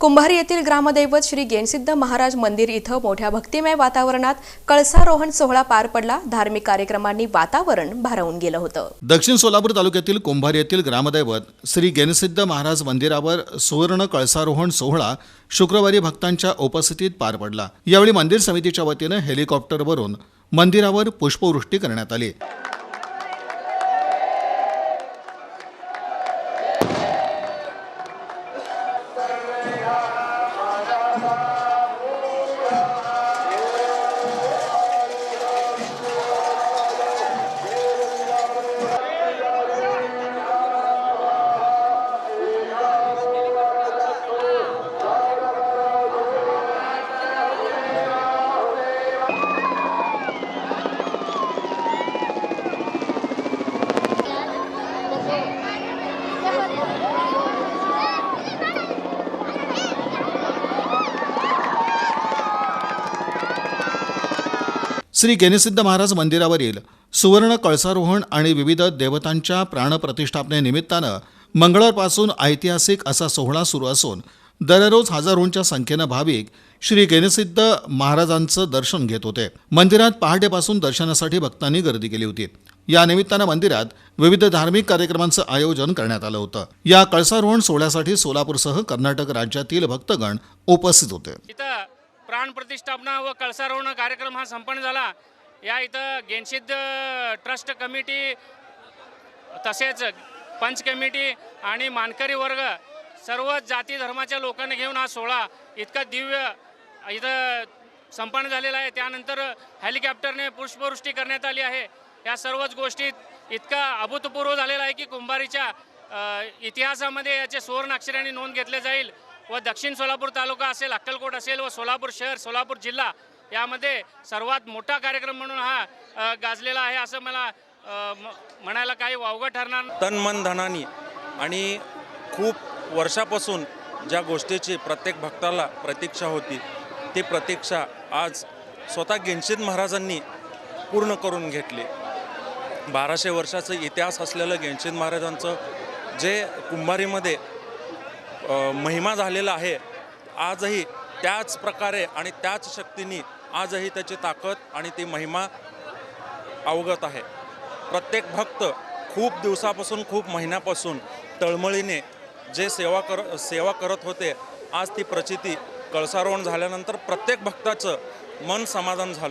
कुंभारी येथील ग्रामदैवत श्री गेनसिद्ध महाराज मंदिर इथं मोठ्या भक्तिमय वातावरणात कळसारोहण सोहळा पार पडला. धार्मिक कार्यक्रमांनी वातावरण भारावून गेलं होतं. दक्षिण सोलापूर तालुक्यातील कुंभारी येथील ग्रामदैवत श्री गेनसिद्ध महाराज मंदिरावर सुवर्ण कळसारोहण सोहळा शुक्रवारी भक्तांच्या उपस्थितीत पार पडला. यावेळी मंदिर समितीच्या वतीनं हेलिकॉप्टरवरून मंदिरावर पुष्पवृष्टी करण्यात आली. श्री गेनिसिद्ध महाराज मंदिरावरील सुवर्ण कळसारोहण आणि विविध देवतांच्या प्राणप्रतिष्ठापनेनिमित्तानं मंगळवारपासून ऐतिहासिक असा सोहळा सुरू असून दररोज हजारोंच्या संख्येनं भाविक श्री गेनसिद्ध महाराजांचं दर्शन घेत होते. मंदिरात पहाटेपासून दर्शनासाठी भक्तांनी गर्दी केली होती. या निमित्तानं मंदिरात विविध धार्मिक कार्यक्रमांचं आयोजन करण्यात आलं होतं. या कळसारोहण सोहळ्यासाठी सोलापूरसह कर्नाटक राज्यातील भक्तगण उपस्थित होते. प्राणप्रतिष्ठापना प्राण प्रतिष्ठापना व कळसारोहण कार्यक्रम हा संपन्न झाला. या इथं गेनशिद्ध ट्रस्ट कमिटी तसेच पंच कमिटी आणि मानकरी वर्ग सर्व जाती धर्माच्या लोकांना घेऊन हा सोहळा इतका दिव्य इथं संपन्न झालेला आहे. त्यानंतर हेलिकॉप्टरने पुष्पवृष्टी करण्यात आली आहे. या सर्वच गोष्टीत इतका अभूतपूर्व झालेला आहे की कुंभारीच्या इतिहासामध्ये याचे सुवर्ण अक्षराने नोंद घेतले जाईल. व दक्षिण सोलापूर तालुका असेल अक्कलकोट असेल व सोलापूर शहर सोलापूर जिल्हा यामध्ये सर्वात मोठा कार्यक्रम म्हणून हा गाजलेला आहे असं मला म- म्हणायला काही वावगं ठरणार तन मन धनानी आणि खूप वर्षापासून ज्या गोष्टीची प्रत्येक भक्ताला प्रतीक्षा होती ती प्रतीक्षा आज स्वतः गेनशिद महाराजांनी पूर्ण करून घेतली. बाराशे वर्षाचा इतिहास असलेलं गेनशिद महाराजांचं जे कुंभारीमध्ये महिमा झालेला आहे. आजही त्याच प्रकारे आणि त्याच शक्तीनी आजही त्याची ताकद आणि ती महिमा अवगत आहे. प्रत्येक भक्त खूप दिवसापासून खूप महिन्यापासून तळमळीने जे सेवा कर सेवा करत होते आज ती प्रचिती कळसारोहण झाल्यानंतर प्रत्येक भक्ताचं मन समाधान झालं.